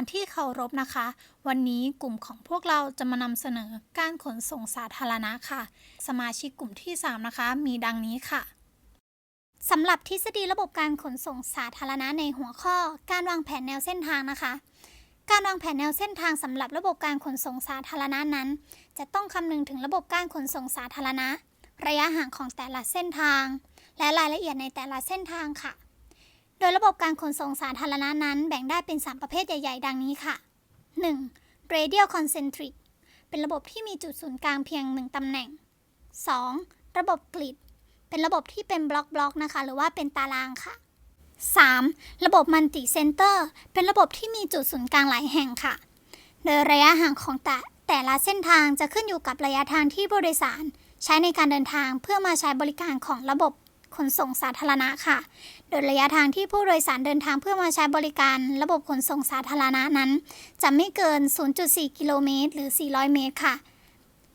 ารที่เคารพนะคะ วันนี้กลุ่มของพวกเราจะมานำเสนอการขนส่งสาธารณะค่ะ สมาชิกกลุ่มที่ 3 นะคะ มีดังนี้ค่ะสำหรับทฤษฎีระบบการขนส่งสาธารณะในหัวข้อ การวางแผนแนวเส้นทางนะคะ การวางแผนแนวเส้นทางสำหรับระบบการขนส่งสาธารณะนั้น จะต้องคำนึงถึงระบบการขนส่งสาธารณะ ระยะห่างของแต่ละเส้นทาง และรายละเอียดในแต่ละเส้นทางค่ะ โดยระบบการขนส่งสาธารณะนั้นแบ่งได้เป็น 3 ประเภทใหญ่ ๆ ดังนี้ค่ะ 1. radial concentric เป็นระบบที่มีจุดศูนย์กลางเพียง 1 ตำแหน่ง 2. ระบบกริด เป็นระบบที่เป็นบล็อกบล็อกนะคะ หรือว่าเป็นตารางค่ะ 3. ระบบมัลติเซนเตอร์ เป็นระบบที่มีจุดศูนย์กลางหลายแห่งค่ะ โดยระยะห่างของแต่แต่ละเส้นทางจะขึ้นอยู่กับระยะทางที่ผู้โดยสาร ใช้ในการเดินทางเพื่อมาใช้บริการของระบบ ขนส่งสาธารณะค่ะ โดยระยะทางที่ผู้โดยสารเดินทางเพื่อมาใช้บริการ ระบบขนส่งสาธารณะนั้น จะไม่เกิน 0.4 กิโลเมตร หรือ 400 เมตรค่ะ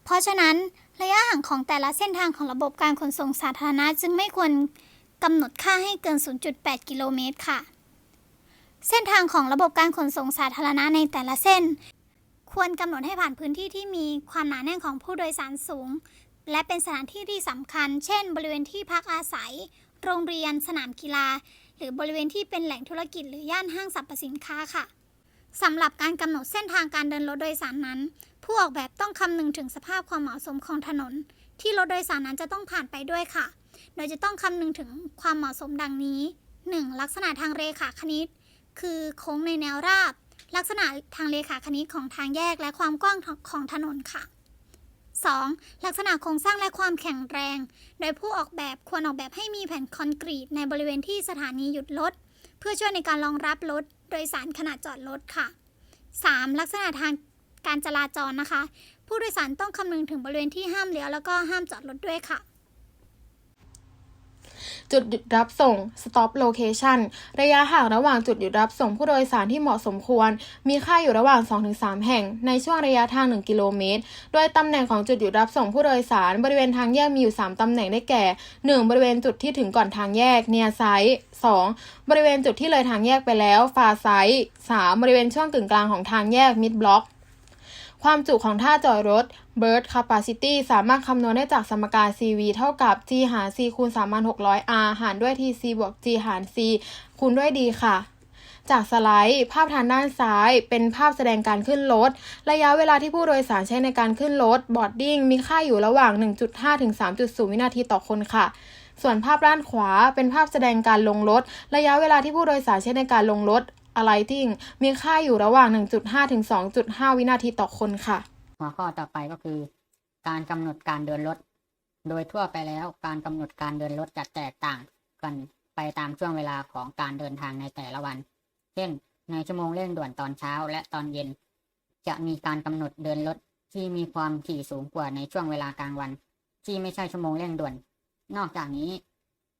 เพราะฉะนั้นระยะห่างของแต่ละเส้นทางของระบบการขนส่งสาธารณะจึงไม่ควรกำหนดค่าให้เกิน 0.8 กิโลเมตรค่ะ เส้นทางของระบบการขนส่งสาธารณะในแต่ละเส้น ควรกำหนดให้ผ่านพื้นที่ที่มีความหนาแน่นของผู้โดยสารสูง และเป็นสถานที่ที่สำคัญ เช่น บริเวณที่พักอาศัย โรงเรียน สนามกีฬา หรือบริเวณที่เป็นแหล่งธุรกิจหรือย่านห้างสรรพสินค้าค่ะสำหรับการกำหนดเส้นทางการเดินรถโดยสารนั้น ผู้ออกแบบต้องคำนึงถึงสภาพความเหมาะสมของถนน ที่รถโดยสารนั้นจะต้องผ่านไปด้วยค่ะ โดยจะต้องคำนึงถึงความเหมาะสมดังนี้ 1. ลักษณะทางเรขาคณิต คือโค้งในแนวราบ ลักษณะทางเรขาคณิตของทางแยกและความกว้างของถนนค่ะ 2. ลักษณะโครงสร้างและความแข็งแรง โดยผู้ออกแบบควรออกแบบให้มีแผ่นคอนกรีตในบริเวณที่สถานีหยุดรถเพื่อช่วยในการรองรับรถโดยสารขณะจอดรถค่ะ 3. ลักษณะทางการจราจรนะคะ ผู้โดยสารต้องคำนึงถึงบริเวณที่ห้ามเลี้ยวแล้วก็ห้ามจอดรถด้วยค่ะ จุดหยุดรับส่ง stop location ระยะห่างระหว่างจุดหยุดรับส่งผู้โดยสารที่เหมาะสมควร มีค่าอยู่ระหว่าง 2-3 แห่ง ในช่วงระยะทาง 1 กิโลเมตร โดยตำแหน่งของจุดหยุดรับส่งผู้โดยสาร บริเวณทางแยกมีอยู่ 3 ตำแหน่งได้แก่ 1. บริเวณจุดที่ถึงก่อนทางแยก near side 2. บริเวณจุดที่เลยทางแยกไปแล้ว far side 3. บริเวณช่วงกึ่งกลางของทางแยก mid block ความจุของท่าจอดรถ Bird Capacity สามารถคำนวณได้จากสมการ CV เท่ากับ G หาร C คูณ3,600 R หารด้วย TC บวก G หาร C คูณด้วย D ค่ะจากสไลด์ ภาพทางด้านซ้าย เป็นภาพแสดงการขึ้นรถ ระยะเวลาที่ผู้โดยสารใช้ในการขึ้นรถ boarding มีค่าอยู่ระหว่าง 1.5 ถึง 3.0 วินาทีต่อคนค่ะ ส่วนภาพด้านขวาเป็นภาพแสดงการลงรถ ระยะเวลาที่ผู้โดยสารใช้ในการลงรถ alighting มีค่าอยู่ระหว่าง 1.5 ถึง 2.5 วินาทีต่อคนค่ะ หัวข้อต่อไปก็คือ การกำหนดการเดินรถ โดยทั่วไปแล้วการกำหนดการเดินรถจะแตกต่างกันไปตามช่วงเวลาของการเดินทางในแต่ละวัน เช่น ในชั่วโมงเร่งด่วนตอนเช้าและตอนเย็น จะมีการกำหนดเดินรถที่มีความถี่สูงกว่าในช่วงเวลากลางวัน ที่ไม่ใช่ชั่วโมงเร่งด่วน นอกจากนี้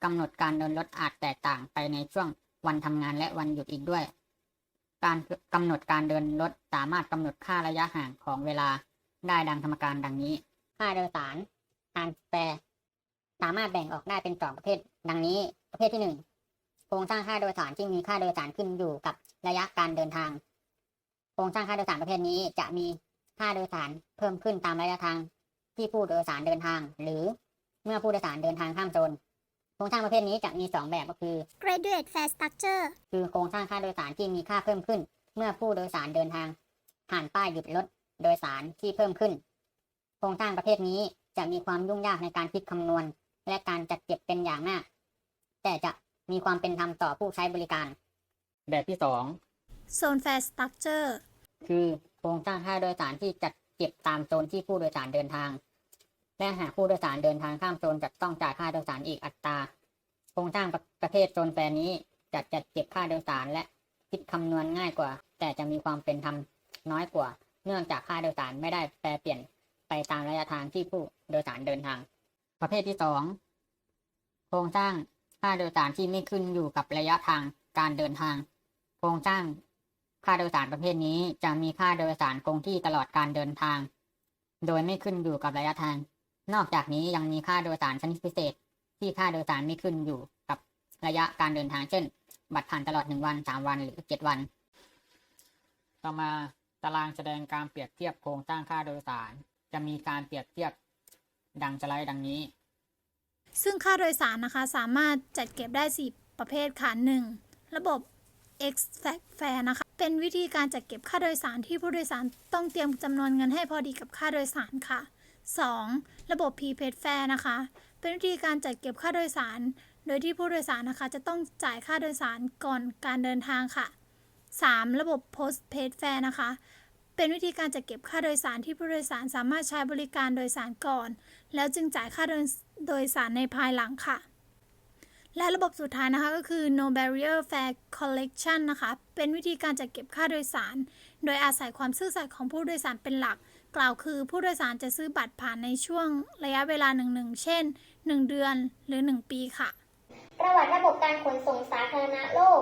กำหนดการเดินรถอาจแตกต่างไปในช่วงวันทำงานและวันหยุดอีกด้วย การกำหนดการเดินรถสามารถกำหนดค่าระยะห่างของเวลาได้ดังธรรมการดังนี้ ค่าโดยสารทางแปรสามารถแบ่งออกได้เป็นสองประเภท ดังนี้ประเภทที่หนึ่งโครงสร้างค่าโดยสารที่มีค่าโดยสารขึ้นอยู่กับระยะการเดินทาง โครงสร้างค่าโดยสารประเภทนี้จะมีค่าโดยสารเพิ่มขึ้นตามระยะทางที่ผู้โดยสารเดินทาง หรือเมื่อผู้โดยสารเดินทางข้ามโซน โครงสร้างประเภทนี้จะมีสองแบบก็คือ graduate fare structure คือโครงสร้างค่าโดยสารที่มีค่าเพิ่มขึ้น เมื่อผู้โดยสารเดินทาง ผ่านป้ายหยุดรถโดยสารที่เพิ่มขึ้น โครงสร้างประเภทนี้จะมีความยุ่งยากในการคิดคำนวณ และการจัดเก็บเป็นอย่างมาก แต่จะมีความเป็นธรรมต่อผู้ใช้บริการ แบบที่สอง zone fare structure คือโครงสร้างค่าโดยสารที่จัดเก็บตามโซนที่ผู้โดยสารเดินทาง และหากผู้โดยสารเดินทางข้ามโซนจะต้องจ่ายค่าโดยสารอีกอัตราโครงสร้างประประเภทโซนแฟร์นี้จะจัดเก็บค่าโดยสารและคิดคำนวณง่ายกว่า แต่จะมีความเป็นธรรมน้อยกว่า เนื่องจากค่าโดยสารไม่ได้แปรเปลี่ยนไปตามระยะทางที่ผู้โดยสารเดินทาง ประเภทที่สองโครงสร้างค่าโดยสารที่ไม่ขึ้นอยู่กับระยะทางการเดินทาง โครงสร้างค่าโดยสารประเภทนี้จะมีค่าโดยสารคงที่ตลอดการเดินทาง โดยไม่ขึ้นอยู่กับระยะทาง นอกจากนี้ยังมีค่าโดยสารชนิดพิเศษ ที่ค่าโดยสารไม่ขึ้นอยู่กับระยะการเดินทางเช่น บัตรผ่านตลอดหนึ่งวันสามวันหรือเจ็ดวัน ต่อมาตารางแสดงการเปรียบเทียบโครงสร้างค่าโดยสาร จะมีการเปรียบเทียบดังสไลด์ดังนี้ ซึ่งค่าโดยสารนะคะสามารถจัดเก็บได้ 4 ประเภทค่ะ 1. ระบบ X Fare นะคะ เป็นวิธีการจัดเก็บค่าโดยสารที่ผู้โดยสารต้องเตรียมจำนวนเงินให้พอดีกับค่าโดยสารค่ะ 2. ระบบ Prepaid Fare นะคะ เป็นวิธีการจัดเก็บค่าโดยสาร โดยที่ผู้โดยสารนะคะ จะต้องจ่ายค่าโดยสารก่อนการเดินทางค่ะ 3. ระบบ Postpaid Fare นะคะ เป็นวิธีการจัดเก็บค่าโดยสารที่ผู้โดยสารสามารถใช้บริการโดยสารก่อน แล้วจึงจ่ายค่าโดยโดยสารในภายหลังค่ะ และระบบสุดท้ายนะคะก็คือ no barrier fare collection นะคะ เป็นวิธีการจัดเก็บค่าโดยสาร โดยอาศัยความซื่อสัตย์ของผู้โดยสารเป็นหลัก กล่าวคือผู้โดยสารจะซื้อบัตรผ่านในช่วงระยะเวลาหนึ่งๆเช่น 1 เดือนหรือ 1 ปีค่ะ ประวัติระบบการขนส่งสาธารณะโลก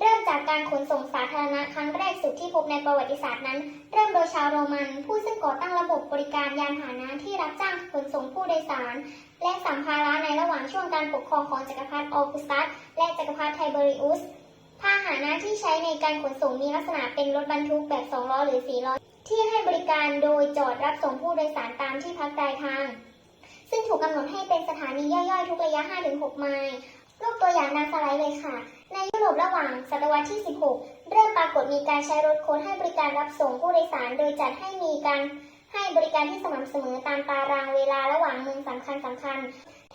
เริ่มจากการขนส่งสาธารณะครั้งแรกสุดที่พบในประวัติศาสตร์นั้น เริ่มโดยชาวโรมัน ผู้ซึ่งก่อตั้งระบบบริการยานพาหนะที่รับจ้างขนส่งผู้โดยสาร และสัมภาระในระหว่างช่วงการปกครองของจักรพรรดิออกุสตัสและจักรพรรดิไทเบริอุสพาหนะที่ใช้ในการขนส่งมีลักษณะเป็นรถบรรทุกแบบ2ล้อหรือ4ล้อ ที่ให้บริการโดยจอดรับส่งผู้โดยสารตามที่พักปลายทาง ซึ่งถูกกำหนดให้เป็นสถานีย่อยๆ ทุกระยะ 5-6 ไมล์รูปตัวอย่างดังสไลด์เลยค่ะ ในยุโรประหว่างศตวรรษที่ 16 เริ่มปรากฏมีการใช้รถโค้ดให้บริการรับส่งผู้โดยสาร โดยจัดให้มีการให้บริการที่สม่ำเสมอตามตารางเวลาระหว่างเมืองสำคัญสำคัญ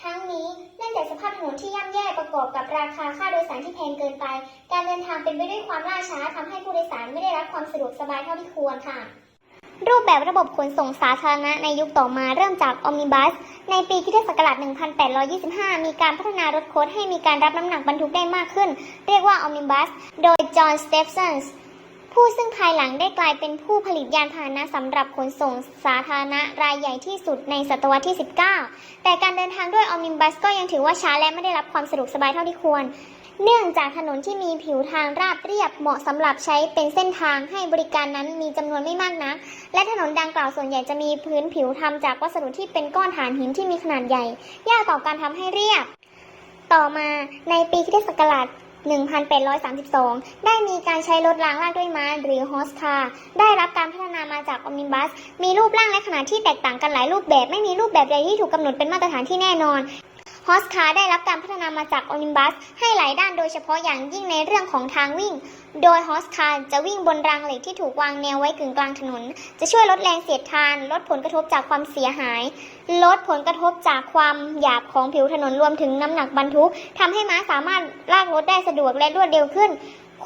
ทั้งนี้เนื่องจากสภาพถนนที่ย่ำแย่ประกอบกับราคาค่าโดยสารที่แพงเกินไป การเดินทางเป็นไปด้วยความล่าช้าทำให้ผู้โดยสารไม่ได้รับความสะดวกสบายเท่าที่ควรค่ะ รูปแบบระบบขนส่งสาธารณะในยุคต่อมาเริ่มจากอ m ม i บัส ในปีคริสตศักราช 1825 มีการพัฒนารถโค้ดให้มีการรับน้ำหนักบรรทุกได้มากขึ้น เรียกว่าอ m ม i บัส โดยจอห์นสเตฟสันส์ผู้ซึ่งภายหลังได้กลายเป็นผู้ผลิตยานพาหนะสำหรับขนส่งสาธารณะรายใหญ่ที่สุดในศตวรรษที่ 19 แต่การเดินทางด้วยอ m ม i บัสก็ยังถือว่าช้าและไม่ได้รับความสะดวกสบายเท่าที่ควร เนื่องจากถนนที่มีผิวทางราบเรียบเหมาะสำหรับใช้เป็นเส้นทางให้บริการนั้นมีจำนวนไม่มากนัก และถนนดังกล่าวส่วนใหญ่จะมีพื้นผิวทำจากวัสดุที่เป็นก้อนถ่านหินที่มีขนาดใหญ่ ยากต่อการทำให้เรียบ ต่อมาในปีคริสตศักราช1832 ได้มีการใช้รถรางลากด้วยม้าหรือฮอสคาร์ได้รับการพัฒนามาจากอ m ม i บัส มีรูปร่างและขนาดที่แตกต่างกันหลายรูปแบบ ไม่มีรูปแบบใดที่ถูกกำหนดเป็นมาตรฐานที่แน่นอน ฮอสคาร์ได้รับการพัฒนามาจากอ m มบัส ให้หลายด้านโดยเฉพาะอย่างยิ่งในเรื่องของทางวิ่ง โดยฮอสคาร์จะวิ่งบนรางเหล็กที่ถูกวางแนวไว้กึ่งกลางถนน จะช่วยลดแรงเสียดทาน ลดผลกระทบจากความเสียหาย ลดผลกระทบจากความหยาบของผิวถนนรวมถึงน้ำหนักบรรทุกทำให้ม้าสามารถลากรถได้สะดวกและรวดเร็วขึ้น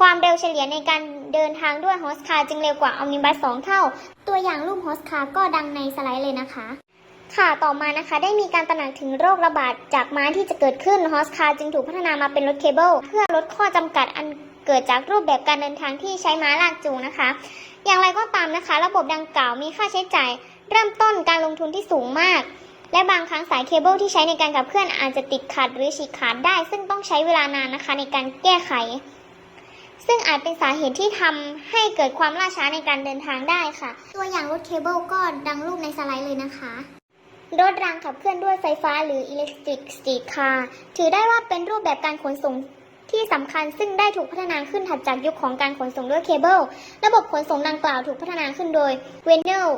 ความเร็วเฉลี่ยในการเดินทางด้วยฮอสคาร์จึงเร็วกว่าอ m ม i บัสสองเท่า ตัวอย่างรูปฮอสคาร์ก็ดังในสไลด์เลยนะคะ ค่ะต่อมานะคะได้มีการตระหนักถึงโรคระบาดจากม้าที่จะเกิดขึ้นฮอสคาร์จึงถูกพัฒนามาเป็นรถเคเบิลเพื่อลดข้อจำกัดอันเกิดจากรูปแบบการเดินทางที่ใช้ม้าลากจูงนะคะ อย่างไรก็ตามนะคะ ระบบดังกล่าวมีค่าใช้จ่าย เริ่มต้นการลงทุนที่สูงมาก และบางครั้งสายเคเบิลที่ใช้ในการขับเคลื่อนอาจจะติดขัดหรือฉีกขาดได้ ซึ่งต้องใช้เวลานานนะคะในการแก้ไข ซึ่งอาจเป็นสาเหตุที่ทำให้เกิดความล่าช้าในการเดินทางได้ค่ะ ตัวอย่างรถเคเบิลก็ดังรูปในสไลด์เลยนะคะ รถรางขับเคลื่อนด้วยไฟฟ้าหรือ Electric Street Car ถือได้ว่าเป็นรูปแบบการขนส่งที่สำคัญซึ่งได้ถูกพัฒนาขึ้นถัดจากยุคของการขนส่งด้วยเคเบิล ระบบขนส่งดังกล่าวถูกพัฒนาขึ้นโดยเวนเนล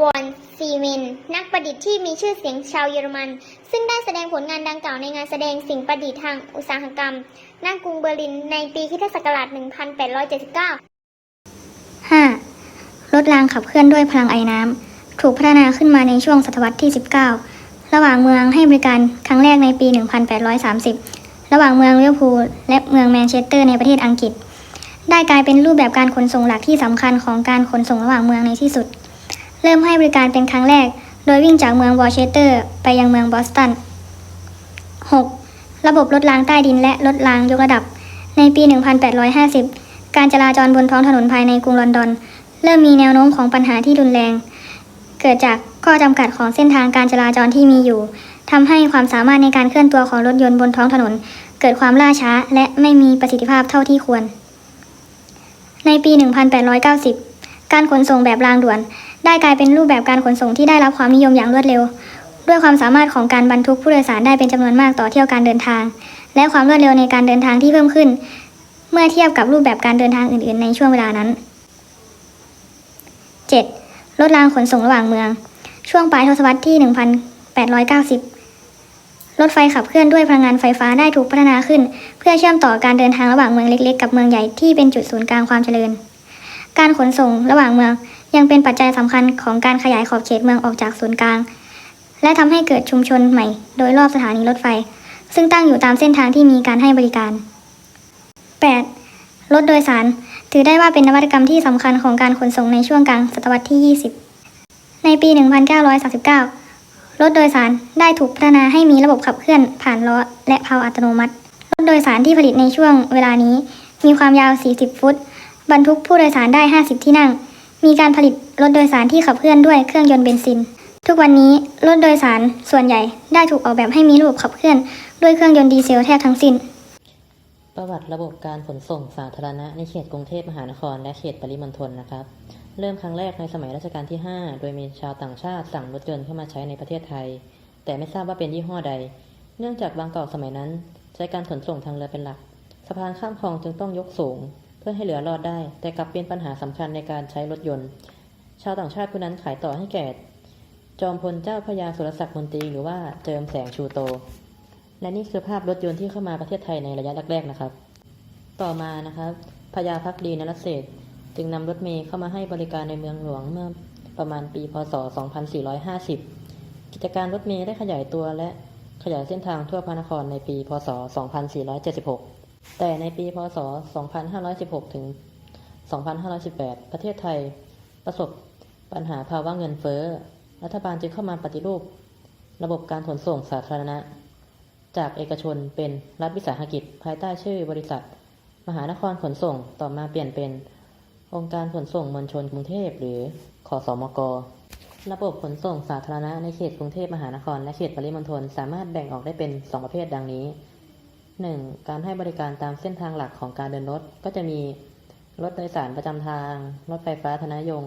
วอนซีเมนนักประดิษฐ์ที่มีชื่อเสียงชาวเยอรมัน ซึ่งได้แสดงผลงานดังกล่าวในงานแสดงสิ่งประดิษฐ์ทางอุตสาหกรรมณกรุงเบอร์ลินในปีคริสตศักราช1879 5. รถรางขับเคลื่อนด้วยพลังไอน้ำ ถูกพัฒนาขึ้นมาในช่วงศตวรรษที่ 19 ระหว่างเมืองให้บริการครั้งแรกในปี 1830 ระหว่างเมืองเวอร์พูลและเมืองแมนเชสเตอร์ในประเทศอังกฤษ ได้กลายเป็นรูปแบบการขนส่งหลักที่สำคัญของการขนส่งระหว่างเมืองในที่สุด เริ่มให้บริการเป็นครั้งแรก โดยวิ่งจากเมืองวอร์เชสเตอร์ ไปยังเมืองบอสตัน 6. ระบบรถรางใต้ดินและรถรางยกระดับ ในปี 1850 การจราจรบนท้องถนนภายในกรุงลอนดอน เริ่มมีแนวโน้มของปัญหาที่รุนแรง เกิดจากข้อจำกัดของเส้นทางการจราจรที่มีอยู่ทำให้ความสามารถในการเคลื่อนตัวของรถยนต์บนท้องถนน เกิดความล่าช้า และไม่มีประสิทธิภาพเท่าที่ควร ในปี 1890 การขนส่งแบบรางด่วน ได้กลายเป็นรูปแบบการขนส่งที่ได้รับความนิยมอย่างรวดเร็ว ด้วยความสามารถของการบรรทุกผู้โดยสารได้เป็นจำนวนมากต่อเที่ยวการเดินทาง และความรวดเร็วในการเดินทางที่เพิ่มขึ้น เมื่อเทียบกับรูปแบบการเดินทางอื่น ๆ ในช่วงเวลานั้น 7. รถรางขนส่งระหว่างเมือง ช่วงปลายทศวรรษที่ 1890 รถไฟขับเคลื่อนด้วยพลังงานไฟฟ้าได้ถูกพัฒนาขึ้น เพื่อเชื่อมต่อการเดินทางระหว่างเมืองเล็ก ๆ กับเมืองใหญ่ที่เป็นจุดศูนย์กลางความเจริญ การขนส่งระหว่างเมืองยังเป็นปัจจัยสำคัญของการขยายขอบเขตเมืองออกจากศูนย์กลาง และทำให้เกิดชุมชนใหม่ โดยรอบสถานีรถไฟ ซึ่งตั้งอยู่ตามเส้นทางที่มีการให้บริการ 8. รถโดยสาร ถือได้ว่าเป็นนวัตกรรมที่สำคัญของการขนส่งในช่วงกลางศตวรรษที่ 20 ในปี 1939 รถโดยสารได้ถูกพัฒนาให้มีระบบขับเคลื่อนผ่านล้อและเพลาอัตโนมัติ รถโดยสารที่ผลิตในช่วงเวลานี้ มีความยาว 40 ฟุต บรรทุกผู้โดยสารได้ 50 ที่นั่ง มีการผลิตรถโดยสารที่ขับเคลื่อนด้วยเครื่องยนต์เบนซิน ทุกวันนี้รถโดยสารส่วนใหญ่ได้ถูกออกแบบให้มีระบบขับเคลื่อน ด้วยเครื่องยนต์ดีเซลแทบทั้งสิ้น ประวัติระบบการขนส่งสาธารณะในเขตกรุงเทพมหานคร และเขตปริมณฑลนะครับ เริ่มครั้งแรกในสมัยรัชกาลที่ 5 โดยมีชาวต่างชาติสั่งรถยนต์เข้ามาใช้ในประเทศไทย แต่ไม่ทราบว่าเป็นยี่ห้อใด เนื่องจากบางเกอกสมัยนั้น ใช้การขนส่งทางเรือเป็นหลัก สะพานข้ามคลองจึงต้องยกสูง เพื่อให้เหลือรอดได้ แต่กลับเป็นปัญหาสำคัญในการใช้รถยนต์ ชาวต่างชาติผู้นั้นขายต่อให้แก่จอมพลเจ้าพระยาสุรศักดิ์มนตรีหรือว่าเจิมแสงชูโต และนี่คือภาพรถยนต์ที่เข้ามาประเทศไทยในระยะแรกๆนะครับ ต่อมานะครับพญาพักดีนรเศรษฐจึงนำรถเมล์เข้ามาให้บริการในเมืองหลวงเมื่อประมาณปีพศ 2450 กิจการรถเมล์ได้ขยายตัวและขยายเส้นทางทั่วพระนครในปี พศ 2476 แต่ในปี พศ 2516 ถึง 2518 ประเทศไทยประสบปัญหาภาวะเงินเฟ้อ รัฐบาลจึงเข้ามาปฏิรูป ระบบการขนส่งสาธารณะ จากเอกชนเป็นรัฐวิสาหกิจ ภายใต้ชื่อบริษัท มหานครขนส่งต่อมาเปลี่ยนเป็น องค์การขนส่งมวลชนกรุงเทพหรือขอสมกระบบขนส่งสาธารณะในเขตกรุงเทพมหานครและเขตปริมณฑลสามารถแบ่งออกได้เป็น 2 ประเภทดังนี้ 1. การให้บริการตามเส้นทางหลักของการเดินรถ ก็จะมีรถโดยสารประจำทาง รถไฟฟ้าธนยง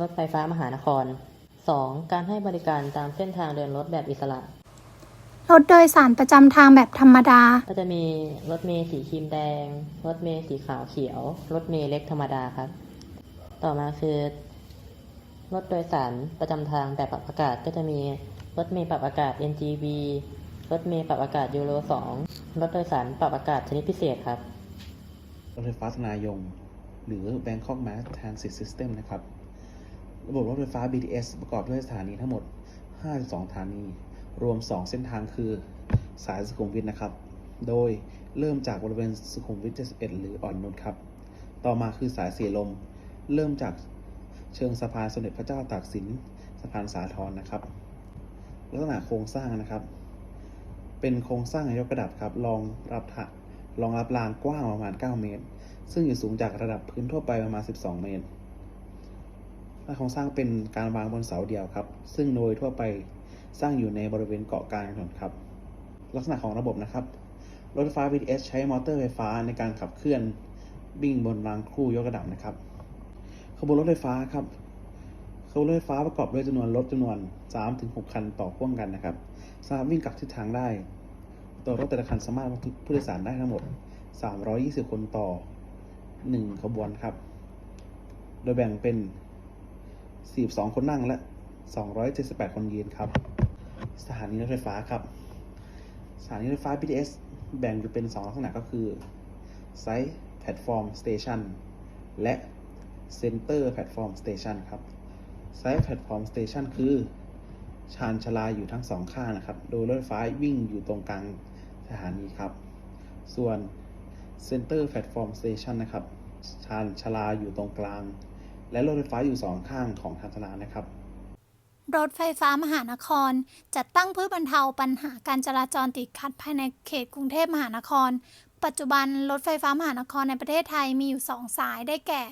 รถไฟฟ้ามหานคร 2. การให้บริการตามเส้นทางเดินรถแบบอิสระ รถโดยสารประจำทางแบบธรรมดา ก็จะมีรถเมล์สีครีมแดง รถเมล์สีขาวเขียว รถเมล์เล็กธรรมดาครับ ต่อมาคือรถโดยสารประจำทางแบบปรับอากาศก็จะมีรถเมล์ปรับอากาศ NGV รถเมล์ปรับอากาศยูโร2รถโดยสารปรับอากาศชนิดพิเศษครับ รถไฟฟ้าธนายง หรือ Bangkok Mass Transit System นะครับ ระบบรถไฟฟ้า BTS ประกอบด้วยสถานีทั้งหมด 52 สถานี รวม 2 เส้นทางคือสายสุขุมวิทนะครับ โดยเริ่มจากบริเวณสุขุมวิท 71 หรืออ่อนนุชครับ ต่อมาคือสายสีลม เริ่มจากเชิงสะพานสมเด็จพระเจ้าตากสินสะพานสาทรนะครับ ลักษณะโครงสร้างนะครับ เป็นโครงสร้างยกระดับครับรองรับถะรองรับลานกว้างประมาณ 9 เมตร ซึ่งอยู่สูงจากระดับพื้นทั่วไปประมาณ 12 เมตรและโครงสร้างเป็นการวางบนเสาเดียวครับ ซึ่งโดยทั่วไป สร้างอยู่ในบริเวณเกาะกลางถนนครับ ลักษณะของระบบนะครับ รถไฟฟ้า BTS ใช้มอเตอร์ไฟฟ้าในการขับเคลื่อนวิ่งบนรางคู่ยกระดับนะครับขบวนรถไฟฟ้าครับขบวนรถไฟฟ้าประกอบด้วยจำนวนรถจำนวน 3-6 คันต่อพ่วงกันนะครับสามารถวิ่งกลับทิศทางได้ ตัวรถแต่ละคันสามารถบรรทุกผู้โดยสารได้ทั้งหมด 320 คนต่อ 1 ขบวนครับ โดยแบ่งเป็น 42 คนนั่งและ 278 คนยืนครับ สถานีรถไฟฟ้าครับ สถานีรถไฟฟ้า BTS แบ่งอยู่เป็น 2 ลักษณะก็คือ Site Platform Station และ Center Platform Station ครับ Site Platform Station คือชานชลาอยู่ทั้งสองข้างนะครับ โดยรถไฟฟ้าวิ่งอยู่ตรงกลางสถานีครับ ส่วน Center Platform Station นะครับ ชานชลาอยู่ตรงกลาง และรถไฟฟ้าอยู่สองข้างของทางชลานะครับ รถไฟฟ้ามหานคร จัดตั้งเพื่อบรรเทาปัญหาการจราจรติดขัดภายในเขตกรุงเทพมหานคร ปัจจุบันรถไฟฟ้ามหานครในประเทศไทยมีอยู่2สายได้แก่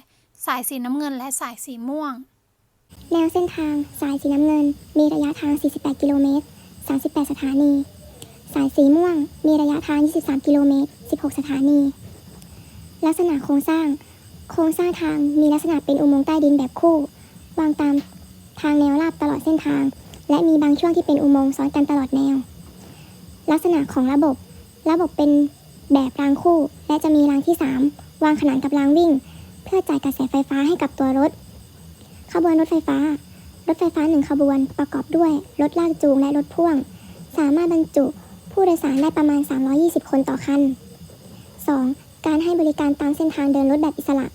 สายสีน้ำเงินและสายสีม่วง แนวเส้นทางสายสีน้ำเงิน มีระยะทาง 48 กิโลเมตร 38 สถานี สายสีม่วง มีระยะทาง 23 กิโลเมตร 16 สถานี ลักษณะโครงสร้าง โครงสร้างทางมีลักษณะเป็นอุโมงค์ใต้ดินแบบคู่ วางตาม ทางแนวราบตลอดเส้นทาง และมีบางช่วงที่เป็นอุโมงค์ซ้อนกันตลอดแนว ลักษณะของระบบ ระบบเป็นแบบรางคู่ และจะมีรางที่ 3 วางขนานกับรางวิ่ง เพื่อจ่ายกระแสไฟฟ้าให้กับตัวรถ ขบวนรถไฟฟ้า รถไฟฟ้าหนึ่งขบวนประกอบด้วย รถลากจูงและรถพ่วง สามารถบรรจุผู้โดยสารได้ประมาณ 320 คนต่อคัน 2. การให้บริการตามเส้นทางเดินรถแบบอิสระ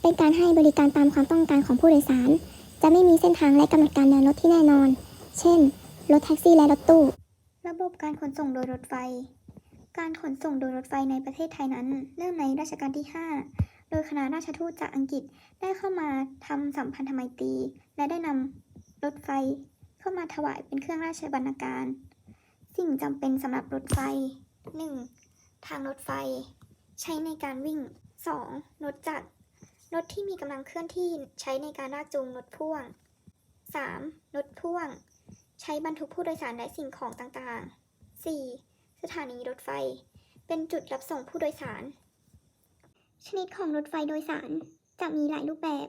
เป็นการให้บริการตามความต้องการของผู้โดยสาร จะไม่มีเส้นทางและกำหนดการเดินรถที่แน่นอน เช่น รถแท็กซี่และรถตู้ ระบบการขนส่งโดยรถไฟ การขนส่งโดยรถไฟในประเทศไทยนั้น เริ่มในรัชกาลที่ 5 โดยคณะราชทูตจากอังกฤษได้เข้ามาทำสัมพันธไมตรี และได้นำรถไฟเข้ามาถวายเป็นเครื่องราชบรรณาการ สิ่งจำเป็นสำหรับรถไฟ 1. ทางรถไฟ ใช้ในการวิ่ง 2. รถจักร รถที่มีกำลังเคลื่อนที่ใช้ในการลากจูงรถพ่วง 3. รถพ่วง ใช้บรรทุกผู้โดยสารและสิ่งของต่างๆ 4. สถานีรถไฟ เป็นจุดรับส่งผู้โดยสาร ชนิดของรถไฟโดยสารจะมีหลายรูปแบบ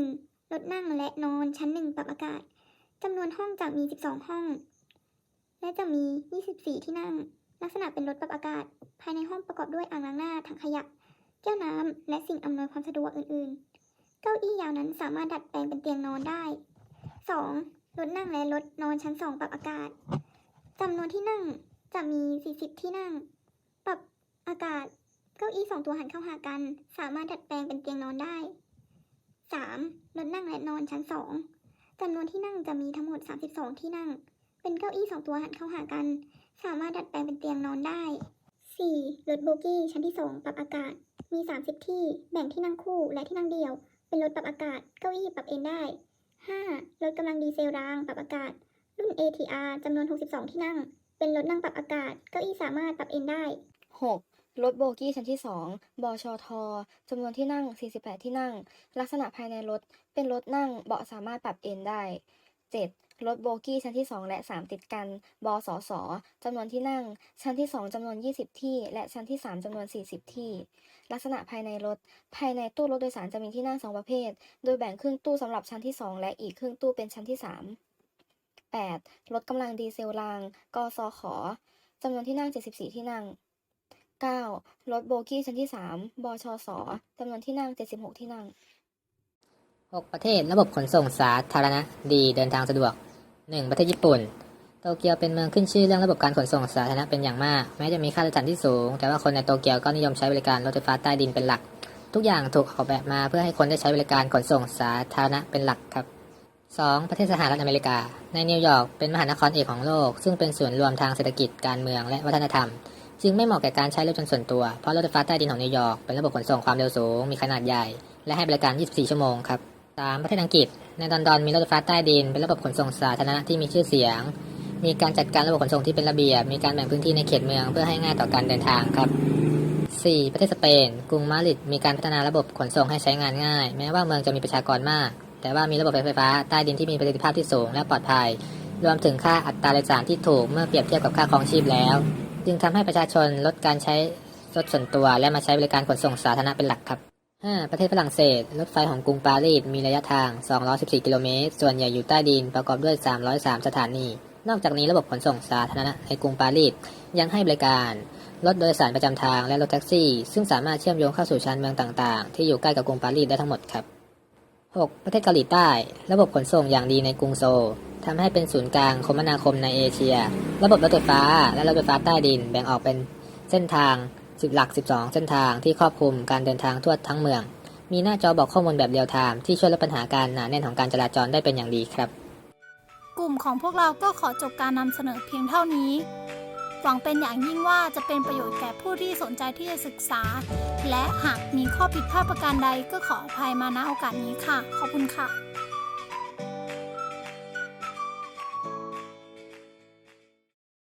1. รถนั่งและนอนชั้น1ปรับอากาศจำนวนห้องจะมี 12 ห้อง และจะมี 24 ที่นั่ง ลักษณะเป็นรถปรับอากาศ ภายในห้องประกอบด้วยอ่างล้างหน้าถังขยะ แก้วน้ำและสิ่งอำนวยความสะดวกอื่นๆ เก้าอี้ยาวนั้นสามารถดัดแปลงเป็นเตียงนอนได้ 2. รถนั่งและรถนอนชั้น2ปรับอากาศจำนวนที่นั่งจะมี 40 ที่นั่ง ปรับอากาศ เก้าอี้สองตัวหันเข้าหากัน สามารถดัดแปลงเป็นเตียงนอนได้ 3. รถนั่งและนอนชั้น2จำนวนที่นั่งจะมีทั้งหมด 32 ที่นั่ง เป็นเก้าอี้สองตัวหันเข้าหากัน สามารถดัดแปลงเป็นเตียงนอนได้ 4. รถโบกี้ชั้นที่2ปรับอากาศ มี 30 ที่ แบ่งที่นั่งคู่และที่นั่งเดี่ยว เป็นรถปรับอากาศ เก้าอี้ปรับเอนได้ 5. รถกำลังดีเซลรางปรับอากาศ รุ่น ATR จำนวน 62 ที่นั่ง เป็นรถนั่งปรับอากาศ เก้าอี้สามารถปรับเอนได้ 6. รถโบกี้ชั้นที่ 2 บชท จำนวนที่นั่ง 48 ที่นั่ง ลักษณะภายในรถ เป็นรถนั่ง เบาะสามารถปรับเอนได้ 7. รถโบกี้ชั้นที่ 2 และ 3 ติดกัน บสสจำนวนที่นั่ง ชั้นที่ 2จำนวน 20 ที่ และชั้นที่ 3จำนวน 40 ที่ ลักษณะภายในรถ ภายในตู้รถโดยสารจะมีที่นั่ง 2 ประเภท โดยแบ่งครึ่งตู้สำหรับชั้นที่ 2 และอีกครึ่งตู้เป็นชั้นที่ 3 8. รถกำลังดีเซลราง กสขจำนวนที่นั่ง 74 ที่นั่ง 9. รถโบกี้ชั้นที่ 3 บชสจำนวนที่นั่ง 76 ที่นั่ง 6 ประเทศระบบขนส่งสาธารณะ ดีเดินทางสะดวก 1. ประเทศญี่ปุ่น โตเกียวเป็นเมืองขึ้นชื่อเรื่องระบบการขนส่งสาธารณะเป็นอย่างมาก แม้จะมีค่าโดยสารที่สูง แต่ว่าคนในโตเกียวก็นิยมใช้บริการรถไฟฟ้าใต้ดินเป็นหลัก ทุกอย่างถูกออกแบบมาเพื่อให้คนได้ใช้บริการขนส่งสาธารณะเป็นหลักครับ 2. ประเทศสหรัฐอเมริกา ในนิวยอร์กเป็นมหานครเอกของโลก ซึ่งเป็นศูนย์รวมทางเศรษฐกิจการเมืองและวัฒนธรรม จึงไม่เหมาะแก่การใช้รถยนต์ส่วนตัว เพราะรถไฟฟ้าใต้ดินของนิวยอร์กเป็นระบบขนส่งความเร็วสูง มีขนาดใหญ่ และให้บริการ 24 ชั่วโมงครับ 3. ประเทศอังกฤษ ในลอนดอนมีรถไฟฟ้าใต้ดิน เป็นระบบขนส่งสาธารณะที่มีชื่อเสียง มีการจัดการระบบขนส่งที่เป็นระเบียบ มีการแบ่งพื้นที่ในเขตเมืองเพื่อให้ง่ายต่อการเดินทางครับ 4. ประเทศสเปน กรุงมาดริดมีการพัฒนาระบบขนส่งให้ใช้งานง่าย แม้ว่าเมืองจะมีประชากรมาก แต่ว่ามีระบบไฟฟ้าใต้ดินที่มีประสิทธิภาพที่สูงและปลอดภัย รวมถึงค่าอัตราโดยสารที่ถูกเมื่อเปรียบเทียบกับค่าครองชีพแล้ว จึงทำให้ประชาชนลดการใช้รถส่วนตัวและมาใช้บริการขนส่งสาธารณะเป็นหลักครับ 5. ประเทศฝรั่งเศส รถไฟของกรุงปารีสมีระยะทาง 214 กิโลเมตร ส่วนใหญ่อยู่ใต้ดินประกอบด้วย 303 สถานี นอกจากนี้ระบบขนส่งสาธารณะในกรุงปารีสยังให้บริการ รถโดยสารประจำทางและรถแท็กซี่ ซึ่งสามารถเชื่อมโยงเข้าสู่ชานเมืองต่างๆ ที่อยู่ใกล้กับกรุงปารีสได้ทั้งหมดครับ 6. ประเทศเกาหลีใต้ ระบบขนส่งอย่างดีในกรุงโซลทำให้เป็นศูนย์กลางคมนาคมในเอเชีย ระบบรถไฟฟ้าและรถไฟฟ้าใต้ดินแบ่งออกเป็นเส้นทาง 10หลัก 12 เส้นทางที่ครอบคลุมการเดินทางทั่วทั้งเมือง มีหน้าจอบอกข้อมูลแบบเรียลไทม์ที่ช่วยลดปัญหาการหนาแน่นของการจราจรได้เป็นอย่างดีครับ กลุ่มของพวกเราก็ขอจบการนำเสนอเพียงเท่านี้ หวังเป็นอย่างยิ่งว่าจะเป็นประโยชน์แก่ผู้ที่สนใจที่จะศึกษา และหากมีข้อผิดพลาดประการใดก็ขออภัยมาณโอกาสนี้ค่ะ ขอบคุณค่ะ